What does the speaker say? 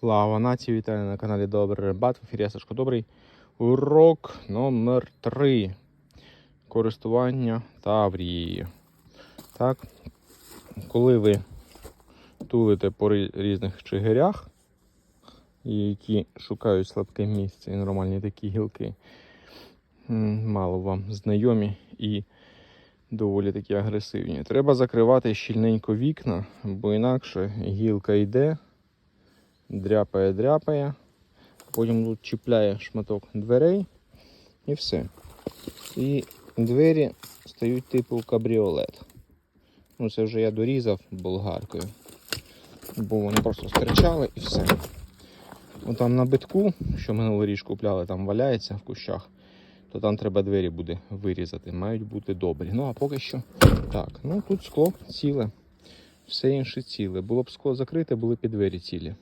Слава нації, вітаю на каналі Добрий Рибат. В ефірі Сашко Добрий. Урок номер 3 Користування Таврією. Так, коли ви тулите по різних чигирях, які шукають слабке місце і нормальні такі гілки, мало вам знайомі і доволі такі агресивні. Треба закривати щільненько вікна, бо інакше гілка йде дряпає, дряпає, потім тут чіпляє шматок дверей і все. І двері стають типу кабріолет. Ну, це вже я дорізав болгаркою, бо вони просто стирчали і все. От там на битку, що минулий річ купляли, там валяється в кущах, то там треба двері буде вирізати. Мають бути добрі. Ну а поки що так. Ну тут скло ціле, все інше ціле. Було б скло закрите, були б і двері цілі.